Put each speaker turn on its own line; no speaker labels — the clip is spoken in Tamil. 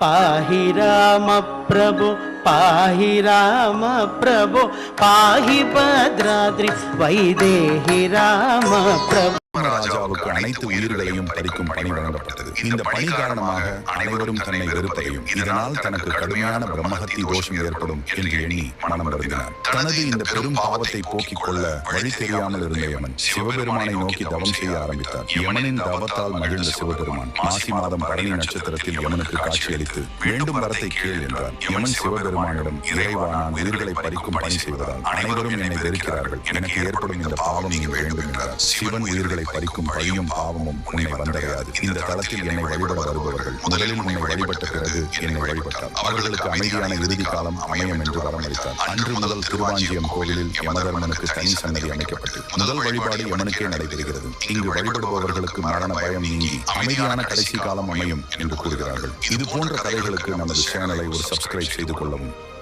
पाहि राम प्रभो पाहि राम प्रभो पाहि भद्राद्रि वैदेहि राम प्रभु
ராஜாவுக்கு அனைத்து உயிர்களையும் பறிக்கும் பணி வழங்கப்பட்டது. இந்த பணி காரணமாக அனைவரும் தன்னை வெறுப்பதையும் இதனால் தனக்கு கடுமையான பிரம்மஹத்தி தோஷம் ஏற்படும் என்று எண்ணி மனம் வருந்தினார். தனது இந்த பெரும் பாவத்தை போக்கிக் கொள்ள வழி தெரியாமல் இருந்த யமன் சிவபெருமானை நோக்கி தவம் செய்ய ஆரம்பித்தார். யமனின் தவத்தால் மகிழ்ந்த சிவபெருமான் மாசி மாதம் பரணி நட்சத்திரத்தில் யமனுக்கு காட்சியளித்து வேண்டும் வரத்தை கேள் என்றார். யமன் சிவபெருமானிடம் இறைவா நான் உயிர்களை பறிக்கும் பணி செய்வதால் அனைவரும் என்னை வெறுக்கிறார்கள். எனக்கு ஏற்படும் இந்த பாவம் நீங்க வேண்டும் என்றார். சிவன் உயிர்களை பறிக்கும் வழியும் பாவமும் உன்னை வந்தடையாது. இந்த தளத்தில் என்னை வழிபட வருபவர்கள் முதலில் உன்னை வழிபட்ட பிறகு என்னை வழிபட்டார். அவர்களுக்கு அமைதியான இறுதி காலம் அமையும் என்று வரமளித்தார். அன்று முதல் திருவாஞ்சியம் கோவிலில் யமதர்மனுக்கு தனி சன்னதி அமைக்கப்பட்டு முதல் வழிபாடு யமனுக்கே நடைபெறுகிறது. இங்கு வழிபடுபவர்களுக்கு மரண பயம் நீங்கி அமைதியான கடைசி காலம் அமையும் என்று கூறுகிறார்கள். இது போன்ற கதைகளுக்கு நமது சேனலை ஒரு சப்ஸ்கிரைப் செய்து கொள்ளவும்.